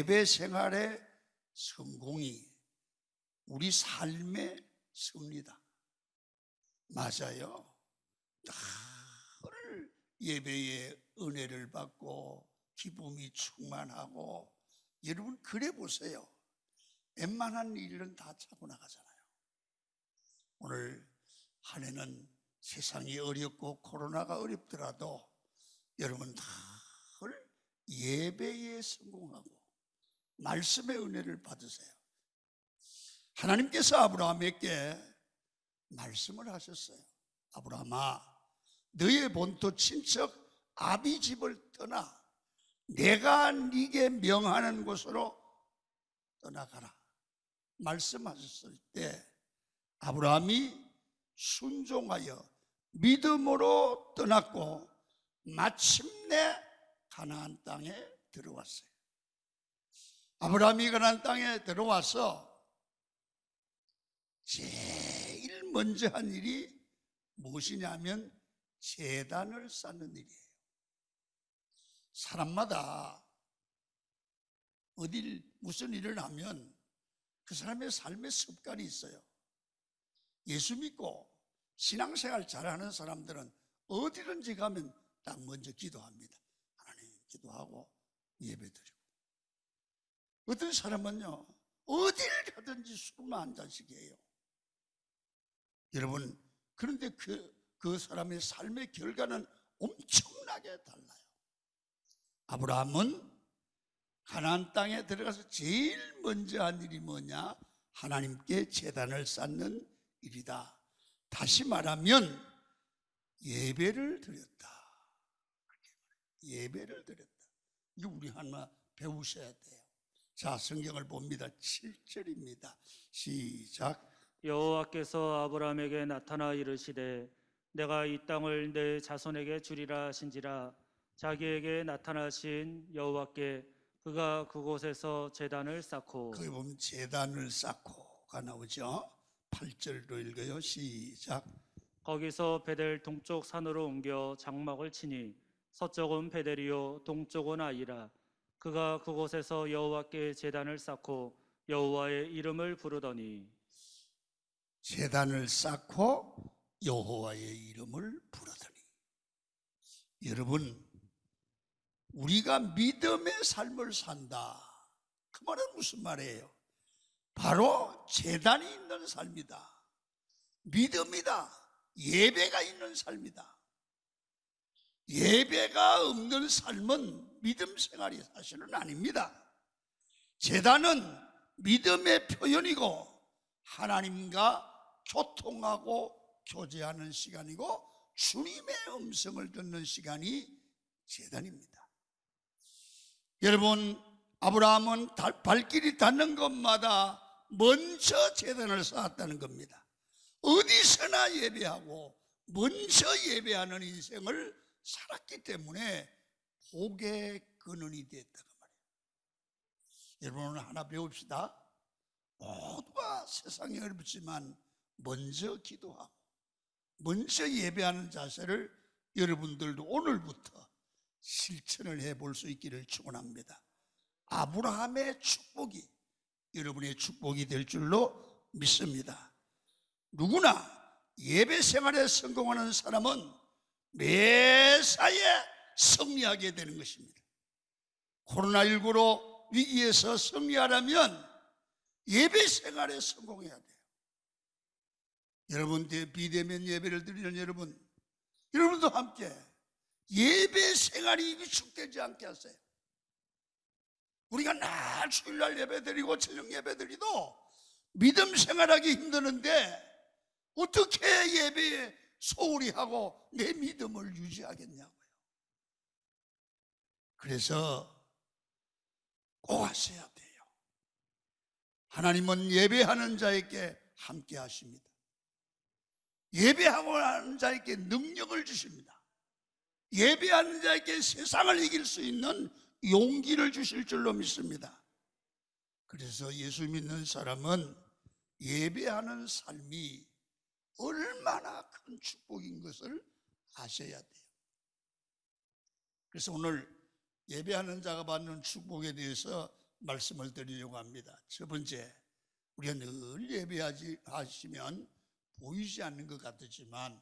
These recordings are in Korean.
예배 생활의 성공이 우리 삶의 승리다. 맞아요. 늘 예배의 은혜를 받고 기쁨이 충만하고 여러분 그래 보세요. 웬만한 일은 다 차고 나가잖아요. 오늘 한 해는 세상이 어렵고 코로나가 어렵더라도 여러분 늘 예배에 성공하고 말씀의 은혜를 받으세요. 하나님께서 아브라함에게 말씀을 하셨어요. 아브라함아, 너의 본토 친척 아비 집을 떠나 내가 네게 명하는 곳으로 떠나가라. 말씀하셨을 때 아브라함이 순종하여 믿음으로 떠났고 마침내 가나안 땅에 들어왔어요. 아브라함이 가나안 땅에 들어와서 제일 먼저 한 일이 무엇이냐면 재단을 쌓는 일이에요. 사람마다 어딜 무슨 일을 하면 그 사람의 삶의 습관이 있어요. 예수 믿고 신앙생활 잘하는 사람들은 어디든지 가면 딱 먼저 기도합니다. 하나님 기도하고 예배 드리고. 어떤 사람은요, 어딜 가든지 술만 한 잔씩이에요. 여러분, 그런데 그, 그 사람의 삶의 결과는 엄청나게 달라요. 아브라함은 가나안 땅에 들어가서 제일 먼저 한 일이 뭐냐? 하나님께 재단을 쌓는 일이다. 다시 말하면 예배를 드렸다. 예배를 드렸다. 이거 우리 하나 배우셔야 돼요. 자, 성경을 봅니다. 7절입니다. 시작. 여호와께서 아브라함에게 나타나 이르시되 내가 이 땅을 내 자손에게 주리라 하신지라 자기에게 나타나신 여호와께 그가 그곳에서 제단을 쌓고 거기 보면 재단을 쌓고가 나오죠. 8절로 읽어요. 시작. 거기서 베델 동쪽 산으로 옮겨 장막을 치니 서쪽은 베델이요 동쪽은 아이라 그가 그곳에서 여호와께 제단을 쌓고 여호와의 이름을 부르더니 재단을 쌓고 여호와의 이름을 부르더니 여러분 우리가 믿음의 삶을 산다. 그 말은 무슨 말이에요? 바로 재단이 있는 삶이다. 믿음이다. 예배가 있는 삶이다. 예배가 없는 삶은 믿음 생활이 사실은 아닙니다. 재단은 믿음의 표현이고 하나님과 교통하고 교제하는 시간이고 주님의 음성을 듣는 시간이 재단입니다. 여러분 아브라함은 달- 발길이 닿는 것마다 먼저 재단을 쌓았다는 겁니다. 어디서나 예배하고 먼저 예배하는 인생을 살았기 때문에 복의 근원이 됐다고 말이에요. 여러분 오늘 하나 배웁시다. 모두가 세상에 어렵지만 먼저 기도하고 먼저 예배하는 자세를 여러분들도 오늘부터 실천을 해볼 수 있기를 축원합니다. 아브라함의 축복이 여러분의 축복이 될 줄로 믿습니다. 누구나 예배 생활에 성공하는 사람은 매사에 승리하게 되는 것입니다. 코로나19로 위기에서 승리하려면 예배 생활에 성공해야 돼요. 여러분 비대면 예배를 드리는 여러분, 여러분도 함께 예배 생활이 위축되지 않게 하세요. 우리가 날 주일날 예배 드리고 저녁 예배 드리도 믿음 생활하기 힘드는데 어떻게 예배에 소홀히 하고 내 믿음을 유지하겠냐고요. 그래서 꼭 하셔야 돼요. 하나님은 예배하는 자에게 함께 하십니다. 예배하고 하는 자에게 능력을 주십니다. 예배하는 자에게 세상을 이길 수 있는 용기를 주실 줄로 믿습니다. 그래서 예수 믿는 사람은 예배하는 삶이 얼마나 큰 축복인 것을 아셔야 돼요. 그래서 오늘 예배하는 자가 받는 축복에 대해서 말씀을 드리려고 합니다. 첫 번째, 우리가 늘 예배하지 하시면 보이지 않는 것 같지만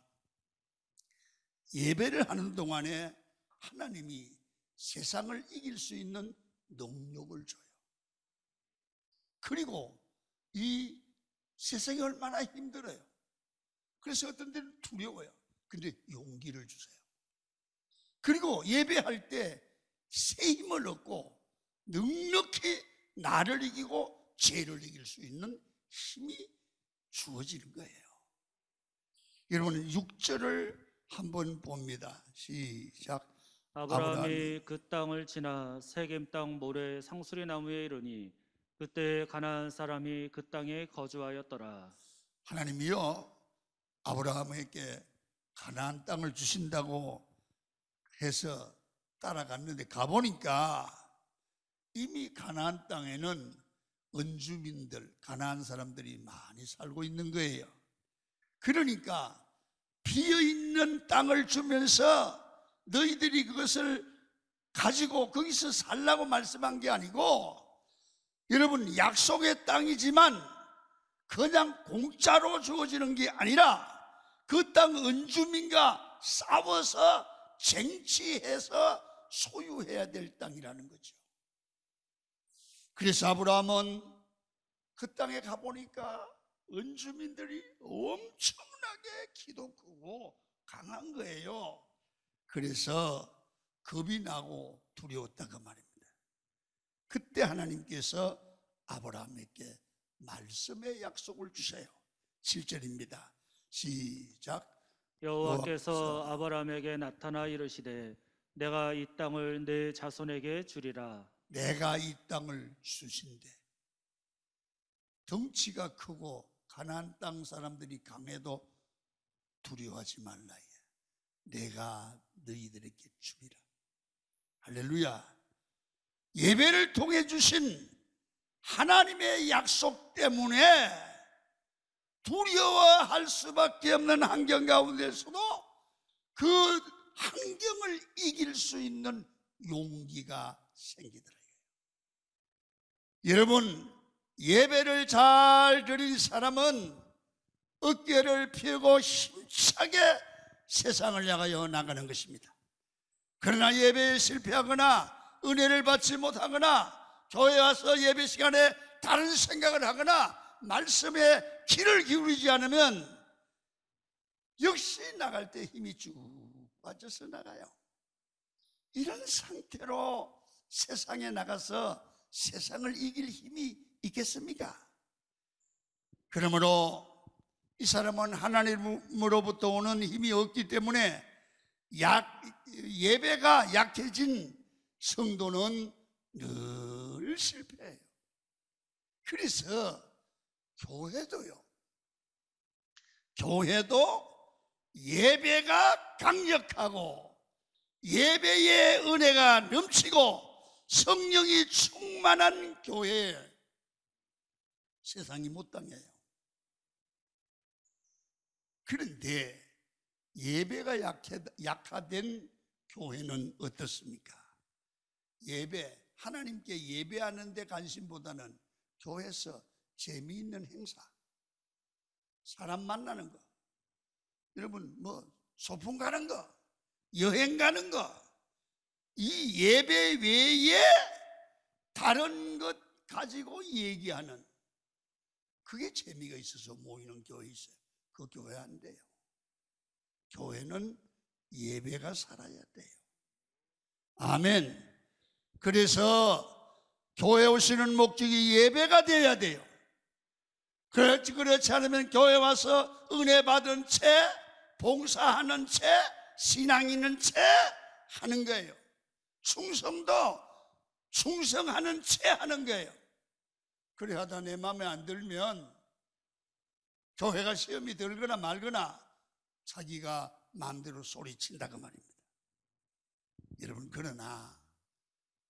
예배를 하는 동안에 하나님이 세상을 이길 수 있는 능력을 줘요. 그리고 이 세상이 얼마나 힘들어요. 그래서 어떤 때는 두려워요. 근데 용기를 주세요. 그리고 예배할 때 새 힘을 얻고 넉넉히 나를 이기고 죄를 이길 수 있는 힘이 주어지는 거예요. 여러분 6절을 한번 봅니다. 시작. 아브라함이 아브라함이 그 땅을 지나 세겜 땅 모래 상수리 나무에 이르니 그때 가나안 사람이 그 땅에 거주하였더라. 하나님이요 아브라함에게 가나안 땅을 주신다고 해서 따라갔는데 가보니까 이미 가나안 땅에는 원주민들 가나안 사람들이 많이 살고 있는 거예요. 그러니까 비어 있는 땅을 주면서 너희들이 그것을 가지고 거기서 살라고 말씀한 게 아니고 여러분 약속의 땅이지만 그냥 공짜로 주어지는 게 아니라 그 땅 은주민과 싸워서 쟁취해서 소유해야 될 땅이라는 거죠. 그래서 아브라함은 그 땅에 가보니까 은주민들이 엄청나게 기도 크고 강한 거예요. 그래서 겁이 나고 두려웠다고 말입니다. 그때 하나님께서 아브라함에게 말씀의 약속을 주세요. 7절입니다. 시작. 여호와께서 아브라함에게 나타나 이르시되 내가 이 땅을 내 자손에게 주리라. 내가 이 땅을 주신대. 덩치가 크고 가나안 땅 사람들이 강해도 두려워하지 말라. 내가 너희들에게 주리라. 할렐루야. 예배를 통해 주신 하나님의 약속 때문에 두려워할 수밖에 없는 환경 가운데서도 그 환경을 이길 수 있는 용기가 생기더라고요. 여러분, 예배를 잘 드린 사람은 어깨를 펴고 힘차게 세상을 향하여 나가는 것입니다. 그러나 예배에 실패하거나 은혜를 받지 못하거나 교회 와서 예배 시간에 다른 생각을 하거나 말씀에 귀를 기울이지 않으면 역시 나갈 때 힘이 쭉 빠져서 나가요. 이런 상태로 세상에 나가서 세상을 이길 힘이 있겠습니까? 그러므로 이 사람은 하나님으로부터 오는 힘이 없기 때문에 약, 예배가 약해진 성도는 늘 실패해요. 그래서 교회도요. 교회도 예배가 강력하고 예배의 은혜가 넘치고 성령이 충만한 교회에 세상이 못 당해요. 그런데 예배가 약해, 약화된 교회는 어떻습니까? 예배, 하나님께 예배하는 데 관심보다는 교회에서 재미있는 행사, 사람 만나는 거, 여러분 뭐 소풍 가는 거, 여행 가는 거, 이 예배 외에 다른 것 가지고 얘기하는 그게 재미가 있어서 모이는 교회 있어요. 그 교회 안 돼요. 교회는 예배가 살아야 돼요. 아멘. 그래서 교회 오시는 목적이 예배가 되어야 돼요. 그렇지, 그렇지 않으면 교회 와서 은혜 받은 채, 봉사하는 채, 신앙 있는 채 하는 거예요. 충성도 충성하는 채 하는 거예요. 그래 하다 내 마음에 안 들면 교회가 시험이 들거나 말거나 자기가 마음대로 소리친다 그 말입니다. 여러분 그러나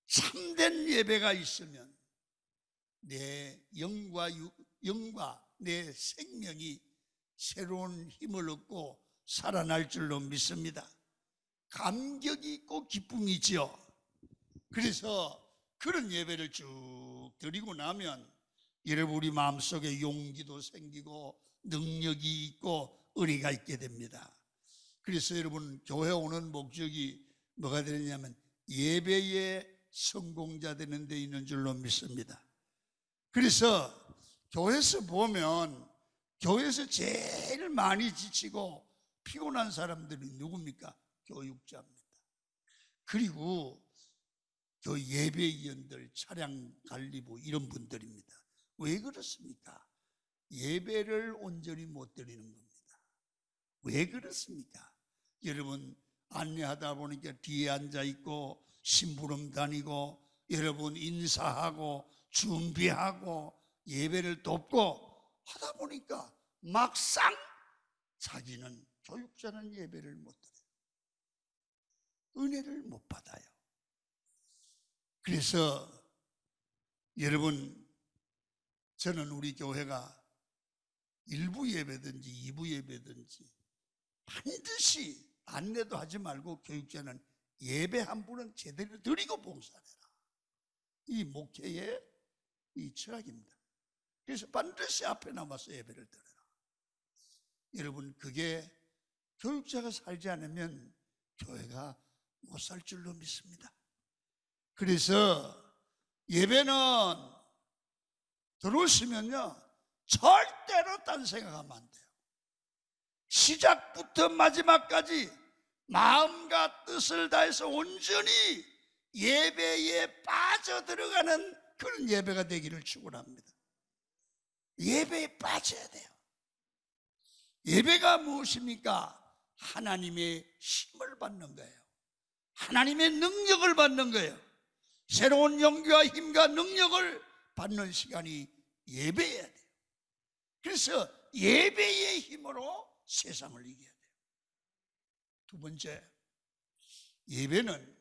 참된 예배가 있으면 내 영과 유, 영과 내 생명이 새로운 힘을 얻고 살아날 줄로 믿습니다. 감격이 있고 기쁨이 있죠. 그래서 그런 예배를 쭉 드리고 나면 여러분 우리 마음속에 용기도 생기고 능력이 있고 의리가 있게 됩니다. 그래서 여러분 교회 오는 목적이 뭐가 되느냐면 예배의 성공자 되는 데 있는 줄로 믿습니다. 그래서 교회에서 보면 교회에서 제일 많이 지치고 피곤한 사람들이 누굽니까? 교육자입니다. 그리고 그 예배위원들, 차량 관리부 이런 분들입니다. 왜 그렇습니까? 예배를 온전히 못 드리는 겁니다. 왜 그렇습니까? 여러분 안내하다 보니까 뒤에 앉아 있고 심부름 다니고 여러분 인사하고 준비하고 예배를 돕고 하다 보니까 막상 자기는 교육자는 예배를 못 드려요. 은혜를 못 받아요. 그래서 여러분 저는 우리 교회가 일부 예배든지 이부 예배든지 반드시 안내도 하지 말고 교육자는 예배 한 분은 제대로 드리고 봉사해라. 이 목회의 이 철학입니다. 그래서 반드시 앞에 남아서 예배를 드려라. 여러분 그게 교육자가 살지 않으면 교회가 못 살 줄로 믿습니다. 그래서 예배는 들어오시면요 절대로 딴 생각하면 안 돼요. 시작부터 마지막까지 마음과 뜻을 다해서 온전히 예배에 빠져 들어가는 그런 예배가 되기를 축원합니다. 예배에 빠져야 돼요. 예배가 무엇입니까? 하나님의 힘을 받는 거예요. 하나님의 능력을 받는 거예요. 새로운 용기와 힘과 능력을 받는 시간이 예배여야 돼요. 그래서 예배의 힘으로 세상을 이겨야 돼요. 두 번째, 예배는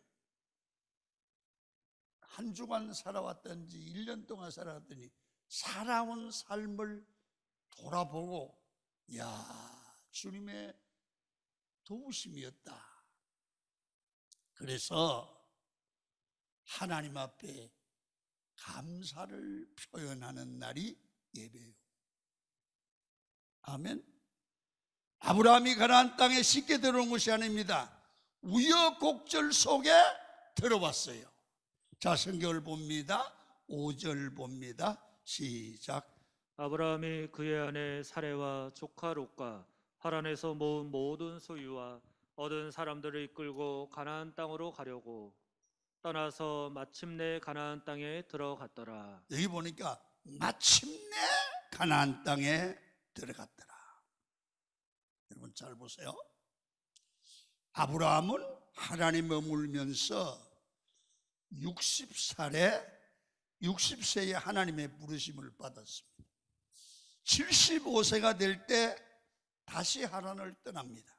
한 주간 살아왔든지 1년 동안 살아왔더니 살아온 삶을 돌아보고 야 주님의 도우심이었다. 그래서 하나님 앞에 감사를 표현하는 날이 예배예요. 아멘. 아브라함이 가나안 땅에 쉽게 들어온 것이 아닙니다. 우여곡절 속에 들어왔어요. 자, 성경을 봅니다. 5절 봅니다. 시작. 아브라함이 그의 아내 사레와 조카 롯과 하란에서 모은 모든 소유와 얻은 사람들을 이끌고 가나안 땅으로 가려고 떠나서 마침내 가나안 땅에 들어갔더라. 여기 보니까 마침내 가나안 땅에 들어갔더라. 여러분 잘 보세요. 아브라함은 하나님 머물면서 60살에 60세에 하나님의 부르심을 받았습니다. 75세가 될 때 다시 하란을 떠납니다.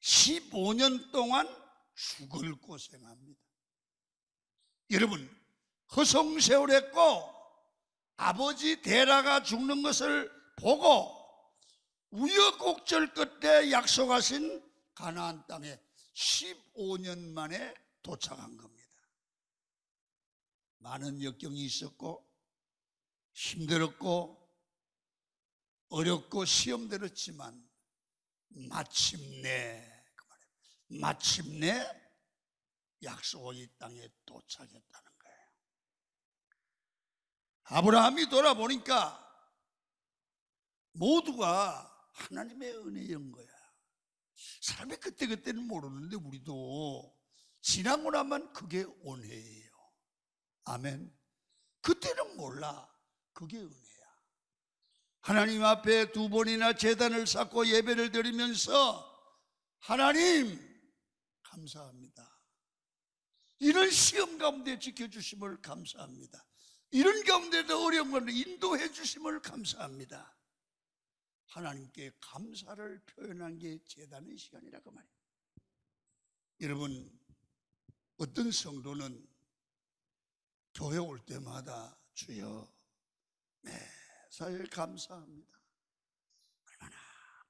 15년 동안 죽을 고생합니다. 여러분, 허송세월 했고 아버지 데라가 죽는 것을 보고 우여곡절 끝에 약속하신 가나안 땅에 15년 만에 도착한 겁니다. 많은 역경이 있었고 힘들었고 어렵고 시험 들었지만 마침내 그 말이에요. 마침내 약속의 땅에 도착했다는 거예요. 아브라함이 돌아보니까 모두가 하나님의 은혜인 거야. 사람이 그때그때는 모르는데 우리도 지나고 나면 그게 은혜예요. 아멘. 그때는 몰라. 그게 은혜야. 하나님 앞에 두 번이나 재단을 쌓고 예배를 드리면서 하나님 감사합니다. 이런 시험 가운데 지켜주심을 감사합니다. 이런 가운데도 어려운 건 인도해 주심을 감사합니다. 하나님께 감사를 표현한 게 재단의 시간이라 그 말이에요. 여러분, 어떤 성도는 교회 올 때마다 주여 매 사에 감사합니다. 얼마나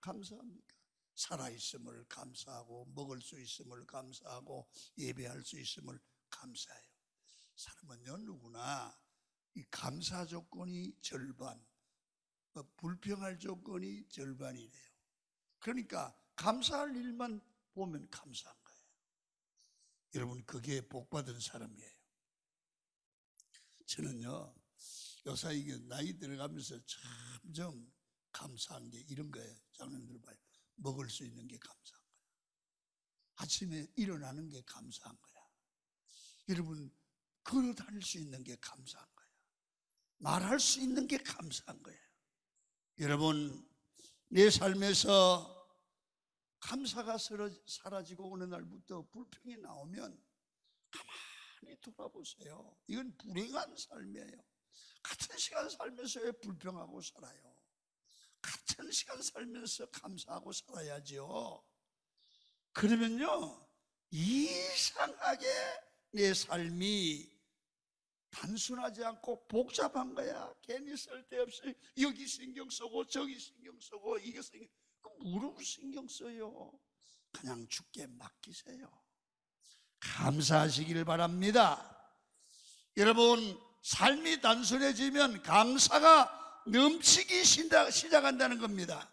감사합니까? 살아있음을 감사하고 먹을 수 있음을 감사하고 예배할 수 있음을 감사해요. 사람은요 누구나 이 감사 조건이 절반, 어, 불평할 조건이 절반이래요. 그러니까 감사할 일만 보면 감사한 거예요. 여러분 그게 복 받은 사람이에요. 저는요 요사 이게 나이 들어가면서 점점 감사한 게 이런 거예요. 장님들 봐요. 먹을 수 있는 게 감사한 거야. 아침에 일어나는 게 감사한 거야. 여러분 걸어 다닐 수 있는 게 감사한 거야. 말할 수 있는 게 감사한 거예요. 여러분 내 삶에서 감사가 사라지고 어느 날부터 불평이 나오면 가만히 돌아보세요. 이건 불행한 삶이에요. 같은 시간 살면서 왜 불평하고 살아요? 같은 시간 살면서 감사하고 살아야죠. 그러면요, 이상하게 내 삶이 단순하지 않고 복잡한 거야. 괜히 쓸데없이 여기 신경 쓰고 저기 신경 쓰고 이게 신경 그 무릎 신경 써요. 그냥 죽게 맡기세요. 감사하시길 바랍니다. 여러분 삶이 단순해지면 감사가 넘치기 시작- 시작한다는 겁니다.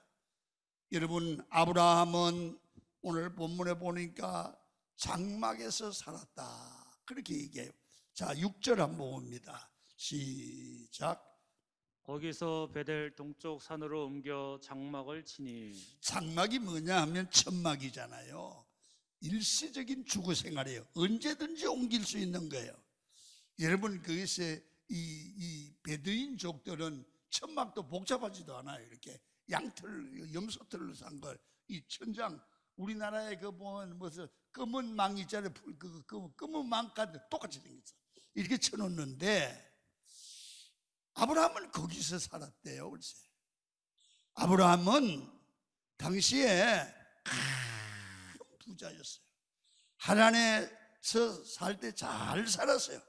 여러분 아브라함은 오늘 본문에 보니까 장막에서 살았다. 그렇게 얘기해요. 자, 6절 한번 봅니다. 시작. 거기서 베델 동쪽 산으로 옮겨 장막을 치니 장막이 뭐냐 하면 천막이잖아요. 일시적인 주거 생활이에요. 언제든지 옮길 수 있는 거예요. 여러분 거기서 이, 이 베드인족들은 천막도 복잡하지도 않아요. 이렇게 양털, 염소털로 산 걸 이 천장 우리나라에 그 보면 무슨 검은 망 있잖아요. 그, 그, 그 검은 망과 똑같이 생겼어. 이렇게 쳐놓는데 아브라함은 거기서 살았대요. 글쎄. 아브라함은 당시에 큰 부자였어요. 하나님에서 살 때 잘 살았어요.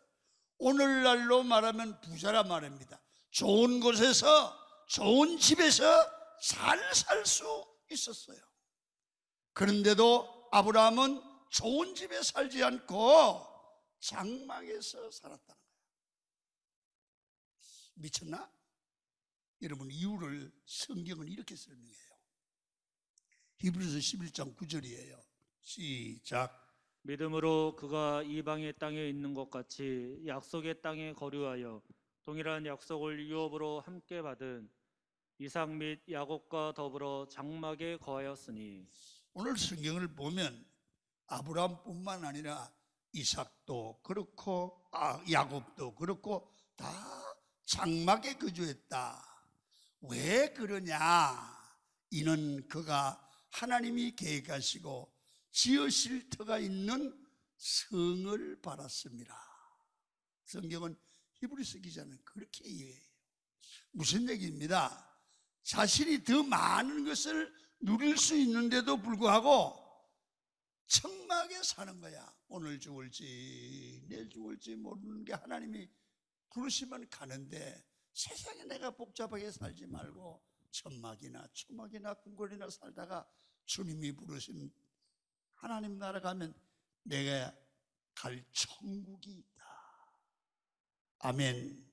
오늘날로 말하면 부자라 말입니다. 좋은 곳에서 좋은 집에서 잘 살 수 있었어요. 그런데도 아브라함은 좋은 집에 살지 않고 장막에서 살았다는 거예요. 미쳤나? 여러분 이유를 성경은 이렇게 설명해요. 히브리서 11장 9절이에요. 시작. 믿음으로 그가 이방의 땅에 있는 것 같이 약속의 땅에 거류하여 동일한 약속을 유업으로 함께 받은 이삭 및 야곱과 더불어 장막에 거하였으니 오늘 성경을 보면 아브라함뿐만 아니라 이삭도 그렇고 아, 야곱도 그렇고 다 장막에 거주했다. 왜 그러냐? 이는 그가 하나님이 계획하시고 지으실 터가 있는 성을 바랐습니다. 성경은 히브리서 기자는 그렇게 이해해요. 무슨 얘기입니다? 자신이 더 많은 것을 누릴 수 있는데도 불구하고 청막에 사는 거야. 오늘 죽을지 내일 죽을지 모르는 게 하나님이 부르시면 가는데 세상에 내가 복잡하게 살지 말고 천막이나 초막이나 궁궐이나 살다가 주님이 부르신 하나님 나라 가면 내가 갈 천국이 있다. 아멘.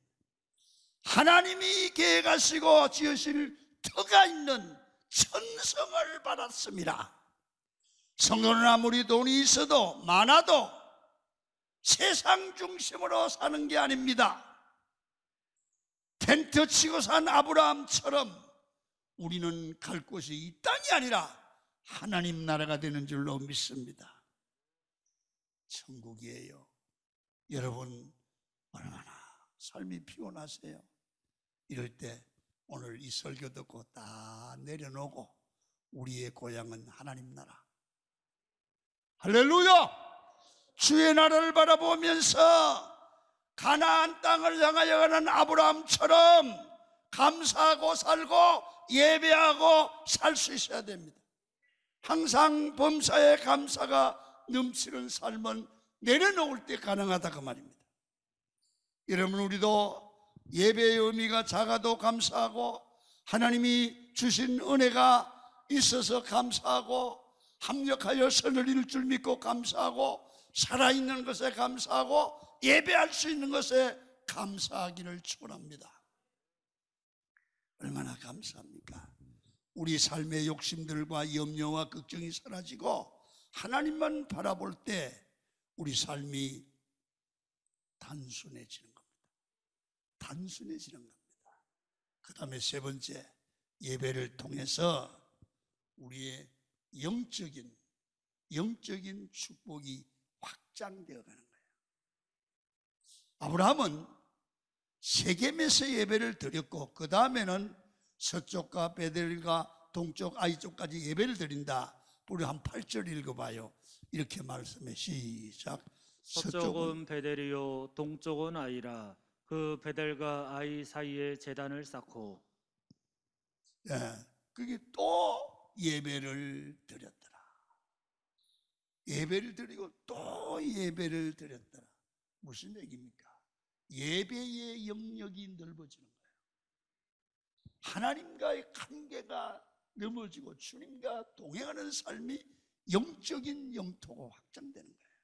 하나님이 계획하시고 지으실 터가 있는 천성을 받았습니다. 성도는 아무리 돈이 있어도 많아도 세상 중심으로 사는 게 아닙니다. 텐트 치고 산 아브라함처럼 우리는 갈 곳이 이 땅이 아니라 하나님 나라가 되는 줄로 믿습니다. 천국이에요. 여러분 얼마나 삶이 피곤하세요. 이럴 때 오늘 이 설교 듣고 다 내려놓고 우리의 고향은 하나님 나라. 할렐루야! 주의 나라를 바라보면서 가나안 땅을 향하여 가는 아브라함처럼 감사하고 살고 예배하고 살 수 있어야 됩니다. 항상 범사에 감사가 넘치는 삶은 내려놓을 때 가능하다 그 말입니다. 여러분 우리도 예배의 의미가 작아도 감사하고 하나님이 주신 은혜가 있어서 감사하고 합력하여 선을 이룰 줄 믿고 감사하고 살아있는 것에 감사하고 예배할 수 있는 것에 감사하기를 축원합니다. 얼마나 감사합니까? 우리 삶의 욕심들과 염려와 걱정이 사라지고 하나님만 바라볼 때 우리 삶이 단순해지는 겁니다. 단순해지는 겁니다. 그 다음에 세 번째, 예배를 통해서 우리의 영적인, 영적인 축복이 확장되어 가는 거예요. 아브라함은 세겜에서 예배를 드렸고, 그 다음에는 서쪽과 베델과 동쪽, 아이 쪽까지 예배를 드린다. 우리 한 8절 읽어봐요. 이렇게 말씀해 시작. 서쪽은 베델이요 동쪽은 아이라 그 베델과 아이 사이에 제단을 쌓고 예, 그게 또 예배를 드렸더라. 예배를 드리고 또 예배를 드렸더라. 무슨 얘기입니까? 예배의 영역이 넓어지는. 하나님과의 관계가 넘어지고 주님과 동행하는 삶이 영적인 영토가 확장되는 거예요.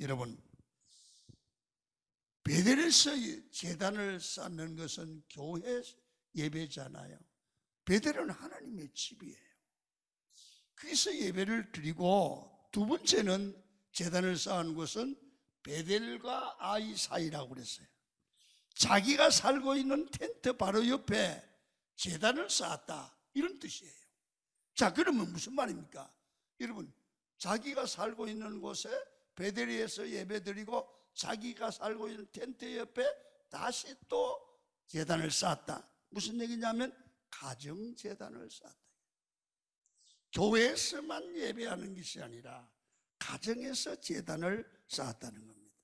여러분, 베델에서 재단을 쌓는 것은 교회 예배잖아요. 베델은 하나님의 집이에요. 그래서 예배를 드리고 두 번째는 재단을 쌓은 곳은 베델과 아이 사이라고 그랬어요. 자기가 살고 있는 텐트 바로 옆에 재단을 쌓았다. 이런 뜻이에요. 자, 그러면 무슨 말입니까? 여러분, 자기가 살고 있는 곳에 베델리에서 예배 드리고 자기가 살고 있는 텐트 옆에 다시 또 재단을 쌓았다. 무슨 얘기냐면 가정 재단을 쌓았다. 교회에서만 예배하는 것이 아니라 가정에서 재단을 쌓았다는 겁니다.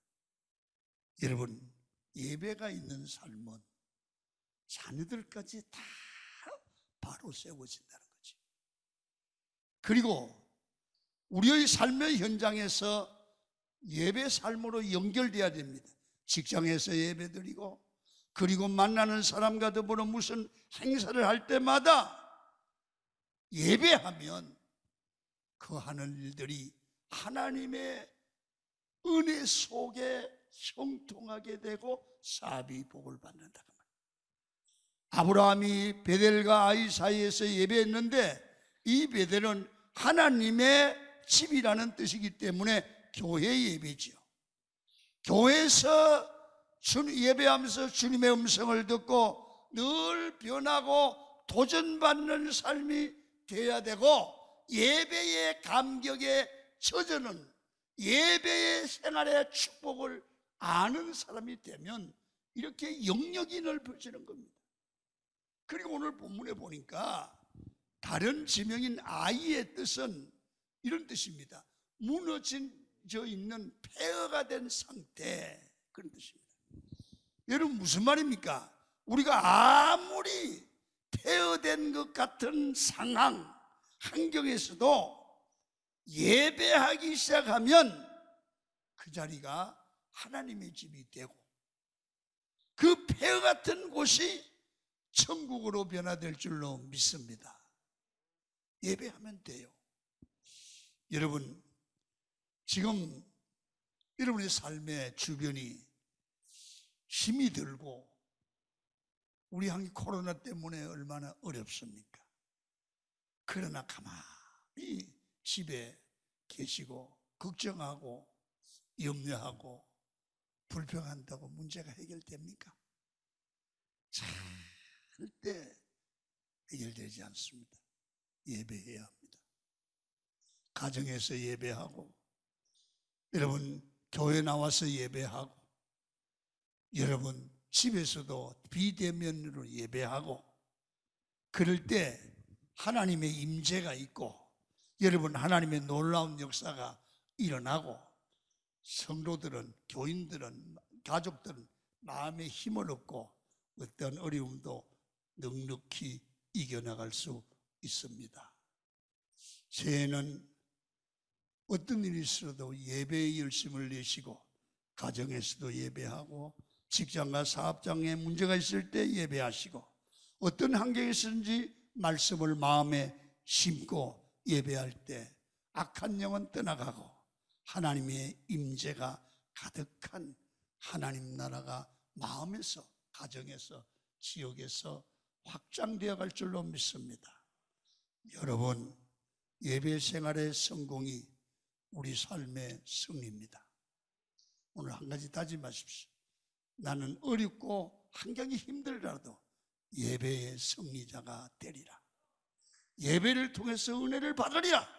여러분, 예배가 있는 삶은 자녀들까지 다 바로 세워진다는 거죠. 그리고 우리의 삶의 현장에서 예배 삶으로 연결돼야 됩니다. 직장에서 예배 드리고 그리고 만나는 사람과 더불어 무슨 행사를 할 때마다 예배하면 그 하는 일들이 하나님의 은혜 속에 형통하게 되고 사비 복을 받는다. 그. 아브라함이 베델과 아이 사이에서 예배했는데 이 베델은 하나님의 집이라는 뜻이기 때문에 교회 예배지요. 교회에서 주 예배하면서 주님의 음성을 듣고 늘 변하고 도전받는 삶이 되어야 되고 예배의 감격에 젖어는 예배의 생활의 축복을 아는 사람이 되면 이렇게 영역이 넓어지는 겁니다. 그리고 오늘 본문에 보니까 다른 지명인 아이의 뜻은 이런 뜻입니다. 무너져 있는 폐허가 된 상태 그런 뜻입니다. 여러분 무슨 말입니까? 우리가 아무리 폐허된 것 같은 상황 환경에서도 예배하기 시작하면 그 자리가 하나님의 집이 되고 그 폐허 같은 곳이 천국으로 변화될 줄로 믿습니다. 예배하면 돼요. 여러분, 지금 여러분의 삶의 주변이 힘이 들고 우리 한국 코로나 때문에 얼마나 어렵습니까? 그러나 가만히 집에 계시고 걱정하고 염려하고 불평한다고 문제가 해결됩니까? 절대 해결되지 않습니다. 예배해야 합니다. 가정에서 예배하고 여러분 교회 나와서 예배하고 여러분 집에서도 비대면으로 예배하고 그럴 때 하나님의 임재가 있고 여러분 하나님의 놀라운 역사가 일어나고 성도들은 교인들은 가족들은 마음의 힘을 얻고 어떤 어려움도 넉넉히 이겨나갈 수 있습니다. 새해는 어떤 일이 있어도 예배의 열심을 내시고 가정에서도 예배하고 직장과 사업장에 문제가 있을 때 예배하시고 어떤 환경에서든지 말씀을 마음에 심고 예배할 때 악한 영은 떠나가고 하나님의 임재가 가득한 하나님 나라가 마음에서, 가정에서, 지역에서 확장되어 갈 줄로 믿습니다. 여러분, 예배 생활의 성공이 우리 삶의 승리입니다. 오늘 한 가지 다짐하십시오. 나는 어렵고 환경이 힘들더라도 예배의 승리자가 되리라. 예배를 통해서 은혜를 받으리라.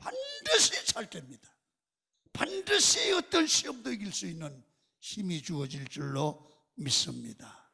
반드시 잘 됩니다. 반드시 어떤 시험도 이길 수 있는 힘이 주어질 줄로 믿습니다.